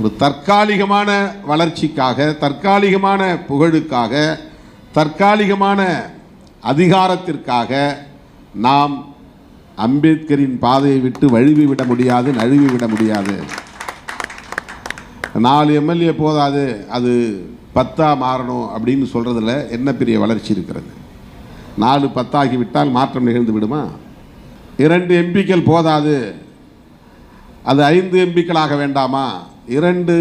ஒரு தற்காலிகமான வளர்ச்சிக்காக தற்காலிகமான புகழுக்காக தற்காலிகமான அதிகாரத்திற்காக நாம் அம்பேத்கரின் பாதையை விட்டு வழுவி விட முடியாது நழுவி விட முடியாது. நாலு எம்எல்ஏ போதாது அது பத்தாக மாறணும் அப்படின்னு சொல்கிறதுல என்ன பெரிய வளர்ச்சி இருக்கிறது? நாலு பத்தாகிவிட்டால் மாற்றம் நிகழ்ந்து விடுமா? இரண்டு எம்பிக்கள் போதாது அது ஐந்து எம்பிக்களாக வேண்டாமா? இரண்டு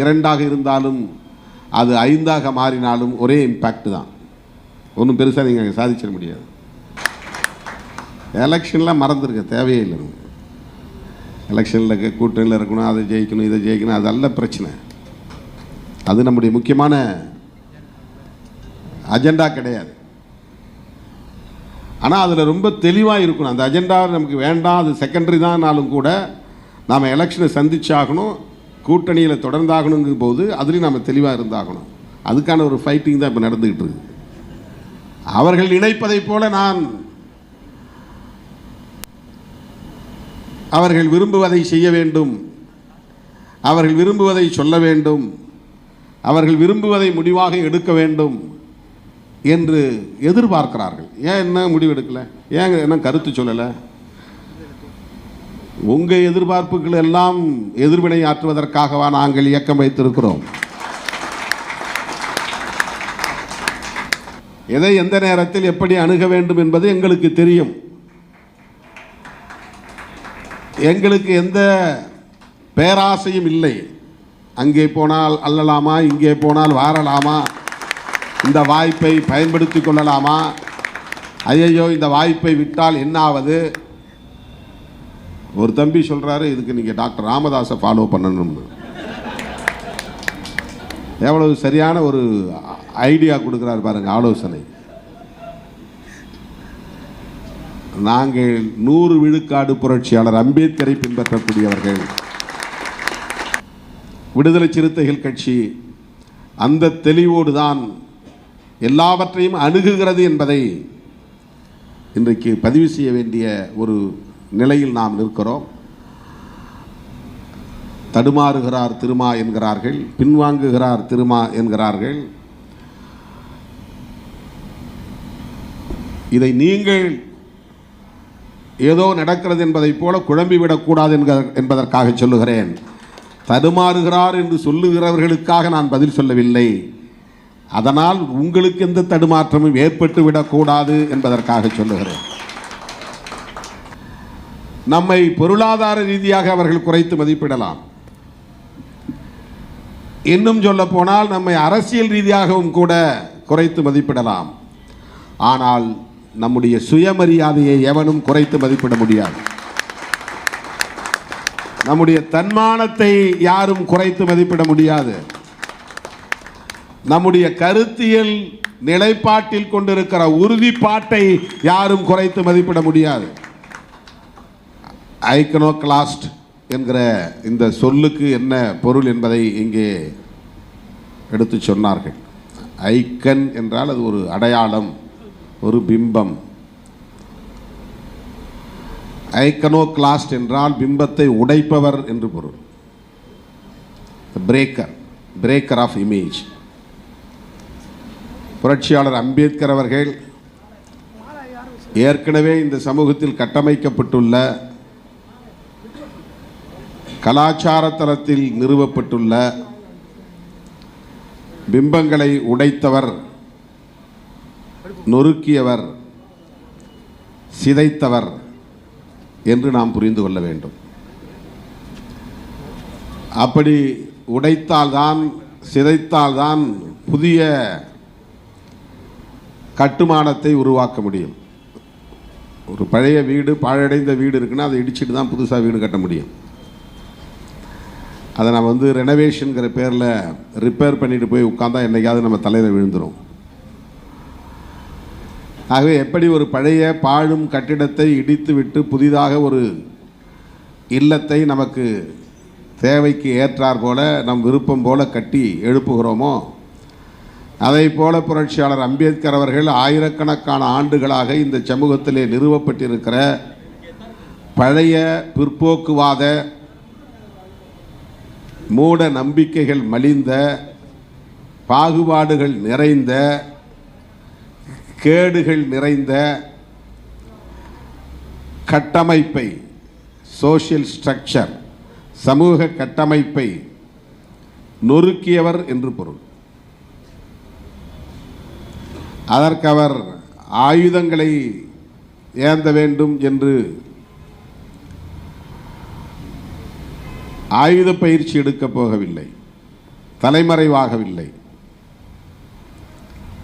இரண்டாக இருந்தாலும் அது ஐந்தாக மாறினாலும் ஒரே இம்பேக்ட் தான். ஒன்றும் பெருசாக நீங்கள் சாதிச்சிட முடியாது. எலெக்ஷன்லாம் மறந்துருக்க தேவையே இல்லை எலெக்ஷனில் இருக்க கூட்டணியில் இருக்கணும் அதை ஜெயிக்கணும் இதை ஜெயிக்கணும் அதல்ல பிரச்சனை. அது நம்முடைய முக்கியமான அஜெண்டா கிடையாது. ஆனால் அதில் ரொம்ப தெளிவாக இருக்கணும். அந்த அஜெண்டா நமக்கு வேண்டாம் அது செகண்டரி தான்னாலும் கூட நாம் எலெக்ஷனை சந்திச்சாகணும் கூட்டணியில் தொடர்ந்தாகணுங்கும் போது அதுலேயும் நம்ம தெளிவாக இருந்தாகணும். அதுக்கான ஒரு ஃபைட்டிங் தான் இப்போ நடந்துக்கிட்டு இருக்கு. அவர்கள் நினைப்பதைப் போல நான் அவர்கள் விரும்புவதை செய்ய வேண்டும். அவர்கள் விரும்புவதை சொல்ல வேண்டும். அவர்கள் விரும்புவதை முடிவாக எடுக்க வேண்டும் என்று எதிர்பார்க்கிறார்கள். ஏன் என்ன முடிவு எடுக்கல ஏன் என்ன கருத்து சொல்லலை? உங்கள் எதிர்பார்ப்புகள் எல்லாம் எதிர்வினை ஆற்றுவதற்காகவா நாங்கள் இயக்கம் வைத்திருக்கிறோம். எதை எந்த நேரத்தில் எப்படி அணுக வேண்டும் என்பது எங்களுக்கு தெரியும். எங்களுக்கு எந்த பேராசையும் இல்லை. அங்கே போனால் அல்லலாமா இங்கே போனால் வாரலாமா இந்த வாய்ப்பை பயன்படுத்தி கொள்ளலாமா? ஐயையோ இந்த வாய்ப்பை விட்டால் என்ன ஆவது ஒரு தம்பி சொல்கிறாரு இதுக்கு நீங்கள் டாக்டர் ராமதாஸை ஃபாலோ பண்ணணும்னு. எவ்வளவு சரியான ஒரு ஐடியா கொடுக்குறாரு பாருங்க ஆலோசனை. நாங்கள் நூறு விழுக்காடு புரட்சியாளர் அம்பேத்கரை பின்பற்றக்கூடியவர்கள். விடுதலை சிறுத்தைகள் கட்சி அந்த தெளிவோடு தான் எல்லாவற்றையும் அணுகுகிறது என்பதை இன்றைக்கு பதிவு செய்ய வேண்டிய ஒரு நிலையில் நாம் நிற்கிறோம். தடுமாறுகிறார் திருமா என்கிறார்கள் பின்வாங்குகிறார் திருமா என்கிறார்கள். இதை நீங்கள் ஏதோ நடக்கிறது என்பதைப் போல குழம்பிவிடக்கூடாது என்க என்பதற்காக சொல்லுகிறேன். தடுமாறுகிறார் என்று சொல்லுகிறவர்களுக்காக நான் பதில் சொல்லவில்லை. அதனால் உங்களுக்கு எந்த தடுமாற்றமும் ஏற்பட்டு விடக்கூடாது என்பதற்காக சொல்லுகிறேன். நம்மை பொருளாதார ரீதியாக அவர்கள் குறைத்து மதிப்பிடலாம். இன்னும் சொல்ல போனால் நம்மை அரசியல் ரீதியாகவும் கூட குறைத்து மதிப்பிடலாம். ஆனால் நம்முடைய சுயமரியாதையை எவனும் குறைத்து மதிப்பிட முடியாது. நம்முடைய தன்மானத்தை யாரும் குறைத்து மதிப்பிட முடியாது. நம்முடைய கருத்தியல் நிலைப்பாட்டில் கொண்டிருக்கிற உறுதிப்பாட்டை யாரும் குறைத்து மதிப்பிட முடியாது. ஐக்கனோகிளாஸ்ட் என்கிற இந்த சொல்லுக்கு என்ன பொருள் என்பதை இங்கே எடுத்து சொன்னார்கள். ஐக்கன் என்றால் அது ஒரு அடையாளம் ஒரு பிம்பம். ஐக்கனோகிளாஸ்ட் என்றால் பிம்பத்தை உடைப்பவர் என்று பொருள். பிரேக்கர் பிரேக்கர் ஆஃப் இமேஜ் புரட்சியாளர் அம்பேத்கர் அவர்கள் ஏற்கனவே இந்த சமூகத்தில் கட்டமைக்கப்பட்டுள்ள கலாச்சார தளத்தில் நிறுவப்பட்டுள்ள பிம்பங்களை உடைத்தவர் நொறுக்கியவர் சிதைத்தவர் என்று நாம் புரிந்து கொள்ள வேண்டும். அப்படி உடைத்தால்தான் சிதைத்தால்தான் புதிய கட்டுமானத்தை உருவாக்க முடியும். ஒரு பழைய வீடு பாழடைந்த வீடு இருக்குன்னா அதை இடிச்சிட்டு தான் புதுசாக வீடு கட்ட முடியும். அதை நம்ம வந்து ரெனோவேஷனுங்கிற பேரில் ரிப்பேர் பண்ணிட்டு போய் உட்காந்தா என்றைக்காவது நம்ம தலையில் விழுந்துடும் ஆகவே எப்படி ஒரு பழைய பாழும் கட்டிடத்தை இடித்து விட்டு புதிதாக ஒரு இல்லத்தை நமக்கு தேவைக்கு ஏற்றார் போல நம் விருப்பம் போல கட்டி எழுப்புகிறோமோ அதை போல புரட்சியாளர் அம்பேத்கர் அவர்கள் ஆயிரக்கணக்கான ஆண்டுகளாக இந்த சமூகத்திலே நிறுவப்பட்டிருக்கிற பழைய பிற்போக்குவாத மூட நம்பிக்கைகள் மலிந்த பாகுபாடுகள் நிறைந்த கேடுகள் நிறைந்த கட்டமைப்பை சோஷியல் ஸ்ட்ரக்சர் சமூக கட்டமைப்பை நொறுக்கியவர் என்று பொருள். அதற்கு அவர் ஆயுதங்களை ஏந்த வேண்டும் என்று ஆயுத பயிற்சி எடுக்கப் போகவில்லை. தலைமறைவாகவில்லை.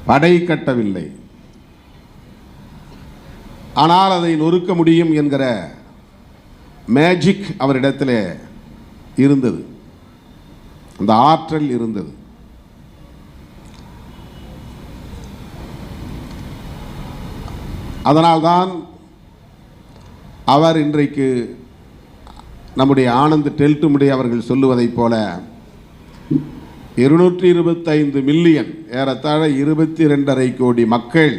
படை கட்டவில்லை. ஆனால் அதை நொறுக்க முடியும் என்கிற மேஜிக் அவரிடத்தில் இருந்தது. அந்த ஆற்றல் இருந்தது. அதனால்தான் அவர் இன்றைக்கு நம்முடைய ஆனந்த் டெல்டுமுடி அவர்கள் சொல்லுவதைப் போல இருநூற்றி இருபத்தைந்து மில்லியன் ஏறத்தாழ இருபத்தி ரெண்டரை கோடி மக்கள்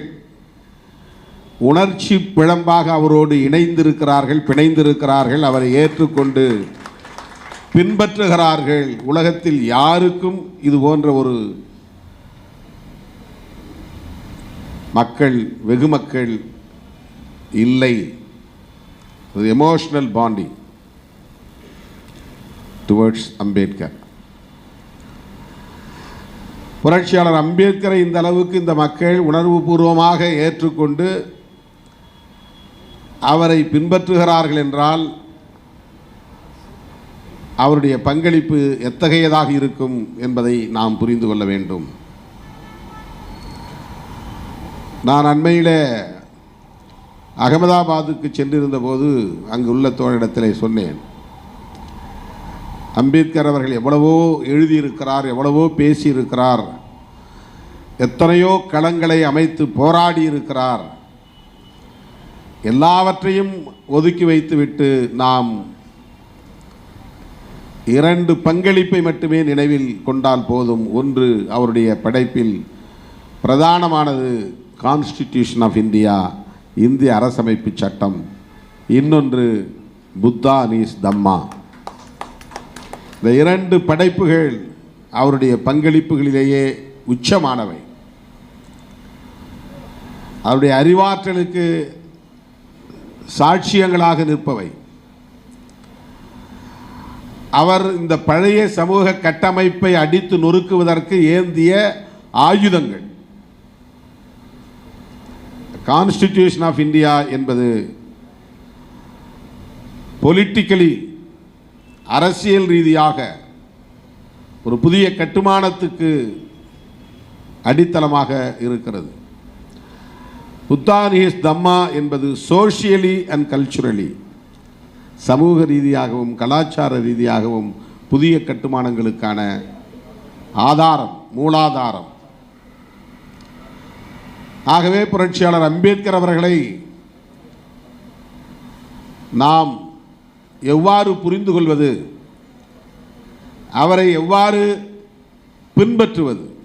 உணர்ச்சி பிழம்பாக அவரோடு இணைந்திருக்கிறார்கள் பிணைந்திருக்கிறார்கள் அவரை ஏற்றுக்கொண்டு பின்பற்றுகிறார்கள். உலகத்தில் யாருக்கும் இது போன்ற ஒரு மக்கள் வெகு மக்கள் இல்லை எமோஷனல் பாண்டிங் டுவர்ட்ஸ் அம்பேத்கர் புரட்சியாளர் அம்பேத்கரை இந்த அளவுக்கு இந்த மக்கள் உணர்வுபூர்வமாக ஏற்றுக்கொண்டு அவரை பின்பற்றுகிறார்கள் என்றால் அவருடைய பங்களிப்பு எத்தகையதாக இருக்கும் என்பதை நாம் புரிந்து கொள்ள வேண்டும். நான் அண்மையில் அகமதாபாத்துக்கு சென்றிருந்த போது அங்கு உள்ள தோழிடத்தில் சொன்னேன். அம்பேத்கர் அவர்கள் எவ்வளவோ எழுதியிருக்கிறார் எவ்வளவோ பேசியிருக்கிறார். எத்தனையோ களங்களை அமைத்து போராடி இருக்கிறார் எல்லாவற்றையும் ஒதுக்கி வைத்துவிட்டு நாம் இரண்டு பங்களிப்பை மட்டுமே நினைவில் கொண்டால் போதும். ஒன்று அவருடைய படைப்பில் பிரதானமானது கான்ஸ்டிடியூஷன் ஆஃப் இந்தியா இந்திய அரசமைப்பு சட்டம். இன்னொன்று புத்தா நீஸ் தம்மா. இந்த இரண்டு படைப்புகள் அவருடைய பங்களிப்புகளிலேயே உச்சமானவை. அவருடைய அறிவாற்றலுக்கு சாட்சியங்களாக நிற்பவை. அவர் இந்த பழைய சமூக கட்டமைப்பை அடித்து நொறுக்குவதற்கு ஏந்திய ஆயுதங்கள். கான்ஸ்டிடியூஷன் ஆஃப் இந்தியா என்பது பொலிட்டிக்கலி அரசியல் ரீதியாக ஒரு புதிய கட்டுமானத்துக்கு அடித்தளமாக இருக்கிறது. புத்தானியஸ் தம்மா என்பது சோஷியலி அண்ட் கல்ச்சுரலி சமூக ரீதியாகவும் கலாச்சார ரீதியாகவும் புதிய கட்டுமானங்களுக்கான ஆதாரம் மூலாதாரம். ஆகவே புரட்சியாளர் அம்பேத்கர் அவர்களை நாம் எவ்வாறு புரிந்து கொள்வது அவரை எவ்வாறு பின்பற்றுவது?